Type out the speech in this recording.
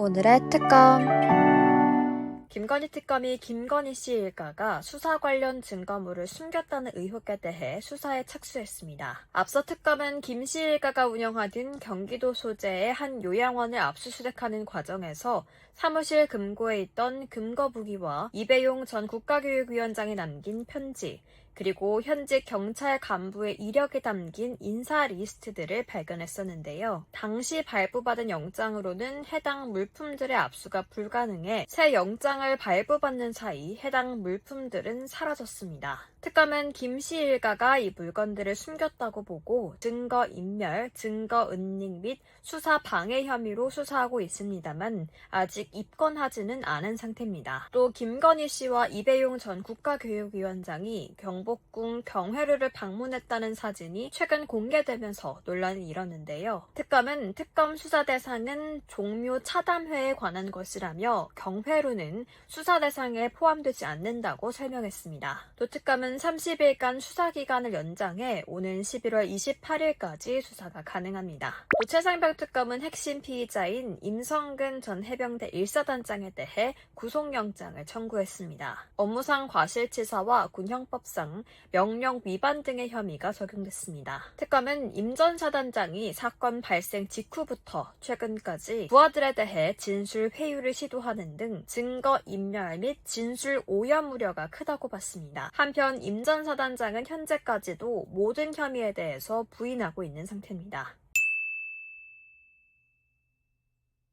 오늘의 특검. 김건희 특검이 김건희 씨 일가가 수사 관련 증거물을 숨겼다는 의혹에 대해 수사에 착수했습니다. 앞서 특검은 김 씨 일가가 운영하던 경기도 소재의 한 요양원을 압수수색하는 과정에서 사무실 금고에 있던 금거 부기와 이배용 전 국가교육위원장이 남긴 편지, 그리고 현직 경찰 간부의 이력이 담긴 인사 리스트들을 발견했었는데요. 당시 발부받은 영장으로는 해당 물품들의 압수가 불가능해 새 영장을 발부받는 사이 해당 물품들은 사라졌습니다. 특검은 김씨 일가가 이 물건들을 숨겼다고 보고 증거 인멸, 증거 은닉 및 수사 방해 혐의로 수사하고 있습니다만 아직 입건하지는 않은 상태입니다. 또 김건희 씨와 이배용 전 국가교육위원장이 경 복궁 경회루를 방문했다는 사진이 최근 공개되면서 논란이 일었는데요. 특검은 특검 수사 대상은 종묘 차담회에 관한 것이라며 경회루는 수사 대상에 포함되지 않는다고 설명했습니다. 또 특검은 30일간 수사 기간을 연장해 오는 11월 28일까지 수사가 가능합니다. 또 최상병 특검은 핵심 피의자인 임성근 전 해병대 1사단장에 대해 구속영장을 청구했습니다. 업무상 과실치사와 군형법상 명령 위반 등의 혐의가 적용됐습니다. 특검은 임 전 사단장이 사건 발생 직후부터 최근까지 부하들에 대해 진술 회유를 시도하는 등 증거 인멸 및 진술 오염 우려가 크다고 봤습니다. 한편 임 전 사단장은 현재까지도 모든 혐의에 대해서 부인하고 있는 상태입니다.